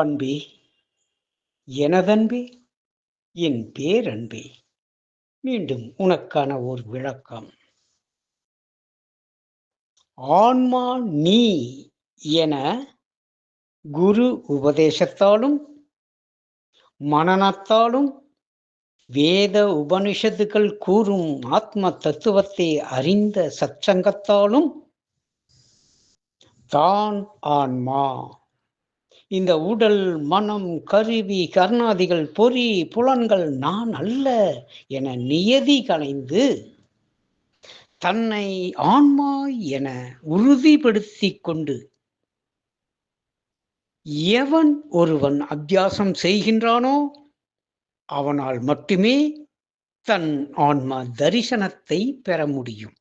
அன்பே எனதன்பே என் பேரன்பே மீண்டும் உனக்கான ஒரு விளக்கம். ஆன்மா நீ என குரு உபதேசத்தாலும் மனநத்தாலும் வேத உபனிஷத்துக்கள் கூறும் ஆத்ம தத்துவத்தை அறிந்த சச்சங்கத்தாலும் தான் ஆன்மா. இந்த உடல் மனம் கருவி கர்ணாதிகள் பொறி புலன்கள் நான் அல்ல என நியதி கலைந்து தன்னை ஆன்மா என உறுதிப்படுத்தி கொண்டு எவன் ஒருவன் அத்தியாசம் செய்கின்றானோ அவனால் மட்டுமே தன் ஆன்மா தரிசனத்தை பெற முடியும்.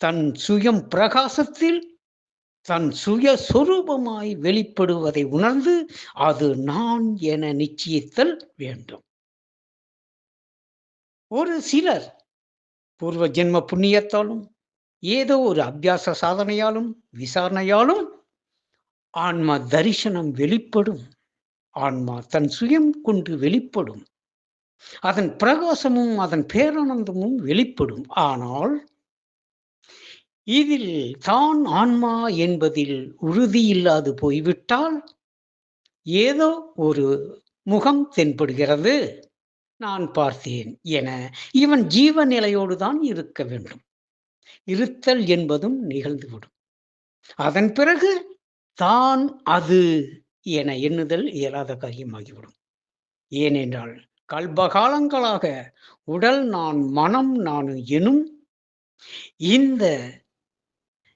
தன் சுயம் பிரகாசத்தில் தன் சுய சுரூபமாய் வெளிப்படுவதை உணர்ந்து அது நான் என நிச்சயித்தல் வேண்டும். ஒரு சிலர் பூர்வ ஜென்ம புண்ணியத்தாலும் ஏதோ ஒரு அபியாச சாதனையாலும் விசாரணையாலும் ஆன்மா தரிசனம் வெளிப்படும். ஆன்மா தன் சுயம் கொண்டு வெளிப்படும். அதன் பிரகாசமும் அதன் பேரானந்தமும் வெளிப்படும். ஆனால் இதில் தான் ஆன்மா என்பதில் உறுதி இல்லாது போய்விட்டால் ஏதோ ஒரு முகம் தென்படுகிறது. நான் பார்த்தேன் என இவன் ஜீவ நிலையோடு தான் இருக்க வேண்டும். இருத்தல் என்பதும் நிகழ்ந்துவிடும். அதன் பிறகு தான் அது என எண்ணுதல் இயலாத காரியமாகிவிடும். ஏனென்றால் கல்பகாலங்களாக உடல் நான் மனம் நான் எனும் இந்த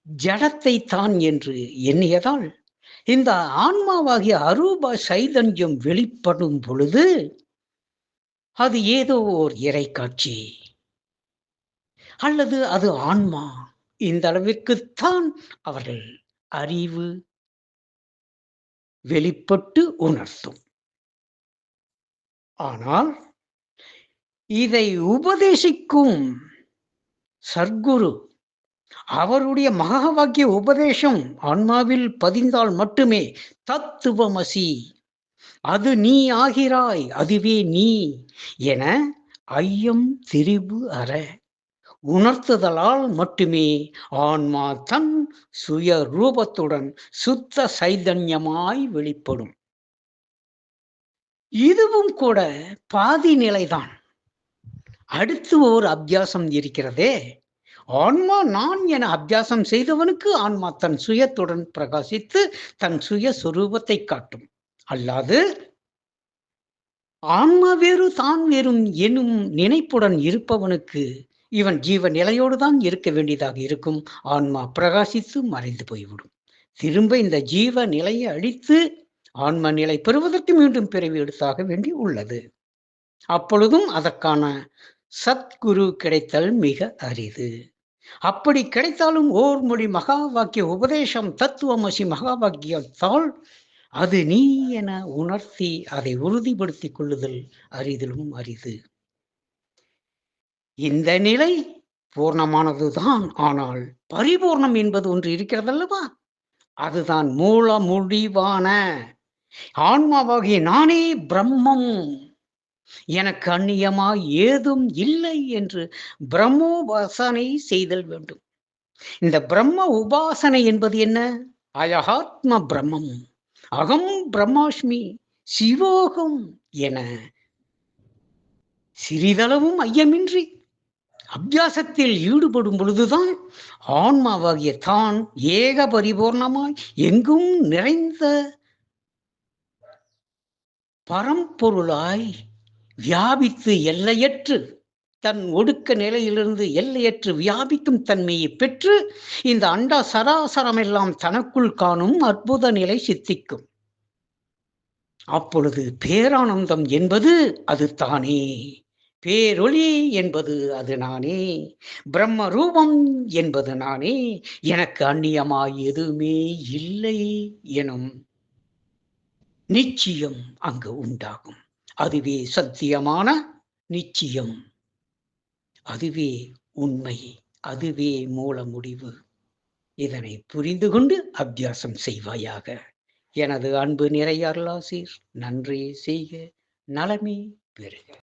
ஜடத்தை தான் என்று எண்ணியதால் இந்த ஆன்மாவாகிய அரூப சைதன்யம் வெளிப்படும் பொழுது அது ஏதோ ஓர் இறை காட்சி அல்லது அது ஆன்மா. இந்த அளவிற்குத்தான் அவர்கள் அறிவு வெளிப்பட்டு உணர்த்தும். ஆனால் இதை உபதேசிக்கும் சர்க்குரு அவருடைய மகா வாக்கிய உபதேசம் ஆன்மாவில் பதிந்தால் மட்டுமே தத்துவமசி. அது நீ ஆகிறாய் அதுவே நீ என ஐயம் திரிபு அற. உணர்த்துதலால் மட்டுமே ஆன்மா தன் சுய ரூபத்துடன் சுத்த சைதன்யமாய் வெளிப்படும். இதுவும் கூட பாதி நிலைதான். அடுத்து ஒரு அபியாசம் இருக்கிறதே. ஆன்மா நான் என அபியாசம் செய்தவனுக்கு ஆன்மா தன் சுயத்துடன் பிரகாசித்து தன் சுய சுரூபத்தை காட்டும். அல்லாது ஆன்மா வேறு தான் வேறும் எனும் நினைப்புடன் இருப்பவனுக்கு இவன் ஜீவ நிலையோடு தான் இருக்க வேண்டியதாக இருக்கும். ஆன்மா பிரகாசித்து மறைந்து போய்விடும். திரும்ப இந்த ஜீவ நிலையை அழித்து ஆன்ம நிலை பெறுவதற்கு மீண்டும் பிறவி எடுத்தாக வேண்டி உள்ளது. அப்பொழுதும் அதற்கான சத்குரு கிடைத்தல் மிக அரிது. அப்படி கிடைத்தாலும் ஓர் மொழி மகா வாக்கிய உபதேசம் தத்துவமசி மகா வாக்கியத்தால் அது நீ என உணர்த்தி அதை உறுதிப்படுத்திக் கொள்ளுதல் அரிதிலும் அரிது. இந்த நிலை பூர்ணமானதுதான். ஆனால் பரிபூர்ணம் என்பது ஒன்று இருக்கிறதல்லவா? அதுதான் மூல முடிவான. ஆன்மாவாகிய நானே பிரம்மம். எனக்கு அந்நியமா ஏதும் இல்லை என்று பிரம்மோபாசனை செய்தல் வேண்டும். இந்த பிரம்ம உபாசனை என்பது என்ன? அயகாத்ம பிரம்மம் அகம் பிரம்மாஷ்மி சிவோகம் என. சிறிதளவும் ஐயமின்றி அபியாசத்தில் ஈடுபடும் பொழுதுதான் ஆன்மாவாகிய தான் ஏக பரிபூர்ணமாய் எங்கும் நிறைந்த பரம்பொருளாய் வியாபித்து எல்லையற்று தன் ஒடுக்க நிலையிலிருந்து எல்லையற்று வியாபிக்கும் தன்மையை பெற்று இந்த அண்டா சராசரம் எல்லாம் தனக்குள் காணும் அற்புத நிலை சித்திக்கும். அப்பொழுது பேரானந்தம் என்பது அது தானே. பேரொளி என்பது அது நானே. பிரம்ம ரூபம் என்பது நானே. எனக்கு அந்நியமாய் எதுவுமே இல்லை எனும் நிச்சயம் அங்கு உண்டாகும். அதுவே சத்தியமான நிச்சயம். அதுவே உண்மை அதுவே மூல முடிவு. இதனை புரிந்து கொண்டு அபியாசம் செய்வாயாக. எனது அன்பு நிறைய அருளாசீர். நன்றி செய்க. நலமே பெறுக.